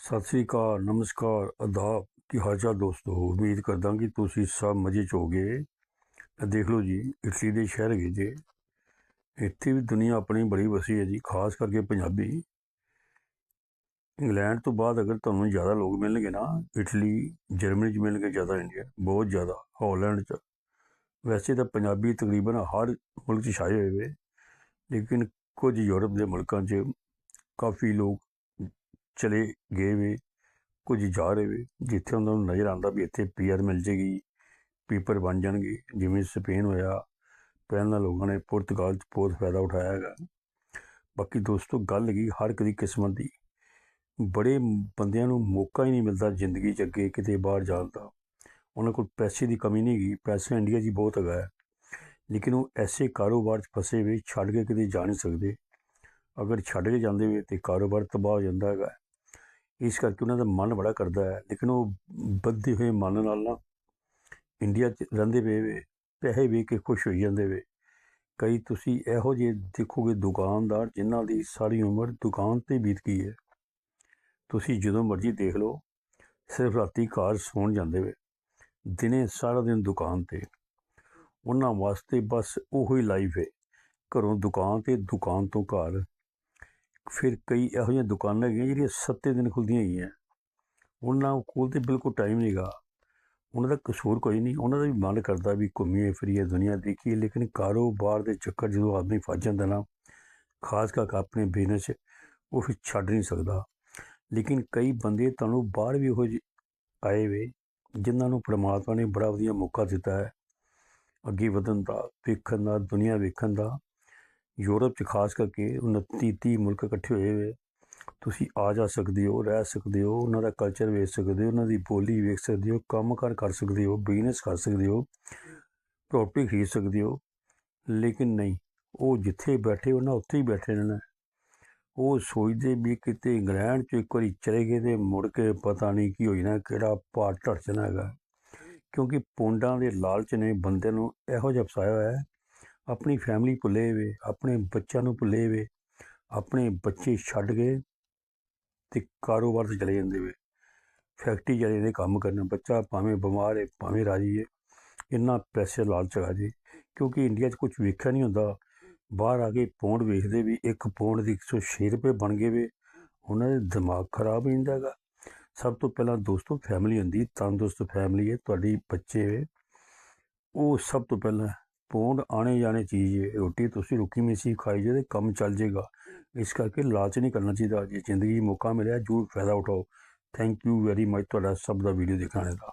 ਸਤਿ ਸ੍ਰੀ ਅਕਾਲ, ਨਮਸਕਾਰ, ਅਦਾਬ। ਕੀ ਹਾਲ ਚਾਲ ਦੋਸਤੋ? ਉਮੀਦ ਕਰਦਾ ਕਿ ਤੁਸੀਂ ਸਭ ਮਜ਼ੇ ਚ ਹੋਗੇ ਇਹ ਦੇਖ ਲਓ ਜੀ, ਇਟਲੀ ਦੇ ਸ਼ਹਿਰ ਹੈਗੇ ਜੇ। ਇੱਥੇ ਵੀ ਦੁਨੀਆ ਆਪਣੀ ਬੜੀ ਵਸੀ ਹੈ ਜੀ, ਖਾਸ ਕਰਕੇ ਪੰਜਾਬੀ। ਇੰਗਲੈਂਡ ਤੋਂ ਬਾਅਦ ਅਗਰ ਤੁਹਾਨੂੰ ਜ਼ਿਆਦਾ ਲੋਕ ਮਿਲਣਗੇ ਨਾ, ਇਟਲੀ, ਜਰਮਨੀ ਚ ਮਿਲਣਗੇ ਜ਼ਿਆਦਾ, ਇੰਡੀਆ ਬਹੁਤ ਜ਼ਿਆਦਾ, ਹਾਲੈਂਡ ਚ। ਵੈਸੇ ਤਾਂ ਪੰਜਾਬੀ ਤਕਰੀਬਨ ਹਰ ਮੁਲਕ ਚ ਛਾਏ ਹੋਏ ਵੇ ਲੇਕਿਨ ਕੁਝ ਯੂਰਪ ਦੇ ਮੁਲਕਾਂ 'ਚ ਕਾਫੀ ਲੋਕ ਚਲੇ ਗਏ ਵੇ, ਕੁਝ ਜਾ ਰਹੇ ਵੇ, ਜਿੱਥੇ ਉਹਨਾਂ ਨੂੰ ਨਜ਼ਰ ਆਉਂਦਾ ਵੀ ਇੱਥੇ ਪੀਆਰ ਮਿਲ ਜੇਗੀ, ਪੀਪਰ ਬਣ ਜਾਣਗੇ, ਜਿਵੇਂ ਸਪੇਨ ਹੋਇਆ, ਪਹਿਲਾਂ ਲੋਕਾਂ ਨੇ ਪੁਰਤਗਾਲ 'ਚ ਬਹੁਤ ਫਾਇਦਾ ਉਠਾਇਆ ਹੈਗਾ। ਬਾਕੀ ਦੋਸਤੋ, ਗੱਲ ਹੈਗੀ ਹਰ ਕਦੀ ਕਿਸਮਤ ਦੀ। ਬੜੇ ਬੰਦਿਆਂ ਨੂੰ ਮੌਕਾ ਹੀ ਨਹੀਂ ਮਿਲਦਾ ਜ਼ਿੰਦਗੀ 'ਚ ਅੱਗੇ ਕਿਤੇ ਬਾਹਰ ਜਾਣ ਦਾ। ਉਹਨਾਂ ਕੋਲ ਪੈਸੇ ਦੀ ਕਮੀ ਨਹੀਂ ਹੈਗੀ, ਪੈਸਾ ਇੰਡੀਆ 'ਚ ਹੀ ਬਹੁਤ ਹੈਗਾ ਹੈ। ਲੇਕਿਨ ਉਹ ਐਸੇ ਕਾਰੋਬਾਰ 'ਚ ਫਸੇ ਵੇ, ਛੱਡ ਕੇ ਕਿਤੇ ਜਾ ਨਹੀਂ ਸਕਦੇ। ਅਗਰ ਛੱਡ ਕੇ ਜਾਂਦੇ ਵੇ ਤੇ ਕਾਰੋਬਾਰ ਤਬਾਹ ਹੋ ਜਾਂਦਾ ਹੈਗਾ। ਇਸ ਕਰਕੇ ਉਹਨਾਂ ਦਾ ਮਨ ਬੜਾ ਕਰਦਾ ਹੈ। ਲੇਕਿਨ ਉਹ ਬੱਧੇ ਹੋਏ ਮਨ ਨਾਲ ਨਾ ਇੰਡੀਆ 'ਚ ਰਹਿੰਦੇ ਪਏ ਵੇ, ਪੈਸੇ ਵੇਖ ਕੇ ਖੁਸ਼ ਹੋਈ ਜਾਂਦੇ ਵੇ। ਕਈ ਤੁਸੀਂ ਇਹੋ ਜਿਹੇ ਦੇਖੋਗੇ ਦੁਕਾਨਦਾਰ ਜਿਨ੍ਹਾਂ ਦੀ ਸਾਰੀ ਉਮਰ ਦੁਕਾਨ ਤੇ ਬੀਤ ਗਈ ਹੈ। ਤੁਸੀਂ ਜਦੋਂ ਮਰਜ਼ੀ ਦੇਖ ਲਓ, ਸਿਰਫ ਰਾਤੀ ਘਰ ਸੌਣ ਜਾਂਦੇ ਵੇ, ਦਿਨੇ ਸਾਰਾ ਦਿਨ ਦੁਕਾਨ ਤੇ। ਉਹਨਾਂ ਵਾਸਤੇ ਬਸ ਉਹੋ ਹੀ ਲਾਈਫ ਹੈ ਘਰੋਂ ਦੁਕਾਨ ਤੇ ਦੁਕਾਨ ਤੋਂ ਘਰ ਫਿਰ ਕਈ ਇਹੋ ਜਿਹੀਆਂ ਦੁਕਾਨਾਂ ਹੈਗੀਆਂ ਜਿਹੜੀਆਂ ਸੱਤੇ ਦਿਨ ਖੁੱਲਦੀਆਂ ਹੈਗੀਆਂ। ਉਹਨਾਂ ਕੋਲ ਤੇ ਬਿਲਕੁਲ ਟਾਈਮ ਨਹੀਂਗਾ ਉਹਨਾਂ ਦਾ ਕਸੂਰ ਕੋਈ ਨਹੀਂ ਉਹਨਾਂ ਦਾ ਵੀ ਮਨ ਕਰਦਾ ਵੀ ਘੁੰਮੀਏ ਫਿਰੀਏ ਦੁਨੀਆ ਦੇਖੀਏ, ਲੇਕਿਨ ਕਾਰੋਬਾਰ ਦੇ ਚੱਕਰ ਜਦੋਂ ਆਦਮੀ ਫਸ ਜਾਂਦਾ ਨਾ, ਖਾਸ ਕਰਕੇ ਆਪਣੇ ਬਿਜ਼ਨਸ ਉਹ ਫਿਰ ਛੱਡ ਨਹੀਂ ਸਕਦਾ। ਲੇਕਿਨ ਕਈ ਬੰਦੇ ਤੁਹਾਨੂੰ ਬਾਹਰ ਵੀ ਉਹ ਆਏ ਵੇ, ਜਿਨ੍ਹਾਂ ਨੂੰ ਪ੍ਰਮਾਤਮਾ ਨੇ ਬੜਾ ਵਧੀਆ ਮੌਕਾ ਦਿੱਤਾ ਹੈ, ਅੱਗੇ ਵਧਣ ਦਾ ਵੇਖਣ ਦਾ, ਦੁਨੀਆ ਵੇਖਣ ਦਾ। ਯੂਰਪ 'ਚ ਖਾਸ ਕਰਕੇ 29 30 ਮੁਲਕ ਇਕੱਠੇ ਹੋਏ ਹੋਏ ਤੁਸੀਂ ਆ ਜਾ ਸਕਦੇ ਹੋ, ਰਹਿ ਸਕਦੇ ਹੋ, ਉਹਨਾਂ ਦਾ ਕਲਚਰ ਵੇਖ ਸਕਦੇ ਹੋ, ਉਹਨਾਂ ਦੀ ਬੋਲੀ ਵੇਖ ਸਕਦੇ ਹੋ, ਕੰਮਕਾਰ ਕਰ ਸਕਦੇ ਹੋ ਬਿਜ਼ਨਸ ਕਰ ਸਕਦੇ ਹੋ ਪ੍ਰੋਪਰਟੀ ਖਰੀਦ ਸਕਦੇ ਹੋ। ਲੇਕਿਨ ਨਹੀਂ, ਉਹ ਜਿੱਥੇ ਬੈਠੇ ਉਹਨਾਂ ਉੱਥੇ ਹੀ ਬੈਠੇ ਰਹਿਣਾ। ਉਹ ਸੋਚਦੇ ਵੀ ਕਿਤੇ ਇੰਗਲੈਂਡ 'ਚ ਇੱਕ ਵਾਰੀ ਚਲੇ ਗਏ ਤੇ ਮੁੜ ਕੇ ਪਤਾ ਨਹੀਂ ਕੀ ਹੋ ਜਾਣਾ ਕਿਹੜਾ ਪਾਰ ਜਾਣਾ ਹੈਗਾ। ਕਿਉਂਕਿ ਪੌਂਡਾਂ ਦੇ ਲਾਲਚ ਨੇ ਬੰਦੇ ਨੂੰ ਇਹੋ ਜਿਹਾ ਫਸਾਇਆ ਹੋਇਆ ਹੈ ਆਪਣੀ ਫੈਮਿਲੀ ਭੁੱਲੇ ਵੇ ਆਪਣੇ ਬੱਚਿਆਂ ਨੂੰ ਭੁੱਲੇ ਵੇ ਆਪਣੇ ਬੱਚੇ ਛੱਡ ਗਏ ਤੇ ਕਾਰੋਬਾਰ ਤੇ ਚਲੇ ਜਾਂਦੇ ਵੇ ਫੈਕਟਰੀ ਚਲੇ ਦੇ ਕੰਮ ਕਰਨ, ਬੱਚਾ ਭਾਵੇਂ ਬਿਮਾਰ ਹੈ, ਭਾਵੇਂ ਰਾਜੀ ਹੈ, ਇੰਨਾ ਪੈਸੇ ਲਾਲਚ ਆ ਜੀ, ਕਿਉਂਕਿ ਇੰਡੀਆ 'ਚ ਕੁਝ ਵੇਖਿਆ ਨਹੀਂ ਹੁੰਦਾ। ਬਾਹਰ ਆ ਕੇ ਪੌਂਡ ਵੇਖਦੇ ਵੀ ਇੱਕ ਪੌਂਡ ਦੀ 106 ਰੁਪਏ ਬਣ ਗਏ ਵੇ, ਉਹਨਾਂ ਦੇ ਦਿਮਾਗ ਖਰਾਬ ਹੋ ਜਾਂਦਾ ਹੈਗਾ। ਸਭ ਤੋਂ ਪਹਿਲਾਂ ਦੋਸਤੋ ਫੈਮਿਲੀ ਹੁੰਦੀ, ਤੰਦਰੁਸਤ ਫੈਮਿਲੀ ਹੈ, ਤੁਹਾਡੀ ਬੱਚੇ ਉਹ ਸਭ ਤੋਂ ਪਹਿਲਾਂ ਪੌਂਡ ਆਣੇ ਜਾਣੇ ਚੀਜ਼ ਹੈ, ਰੋਟੀ ਤੁਸੀਂ ਰੁਕੀ ਮਿਸੀ ਖਾਈ ਜੇ ਤੇ ਕੰਮ ਚੱਲ ਜਾਏਗਾ ਇਸ ਕਰਕੇ ਲਾਲਚ ਨਹੀਂ ਕਰਨਾ ਚਾਹੀਦਾ। ਜੇ ਜ਼ਿੰਦਗੀ ਮੌਕਾ ਮਿਲਿਆ, ਜਰੂਰ ਫਾਇਦਾ ਉਠਾਓ। ਥੈਂਕ ਯੂ ਵੈਰੀ ਮਚ ਤੁਹਾਡਾ ਸਭ ਦਾ ਵੀਡੀਓ ਦੇਖਣ ਦਾ।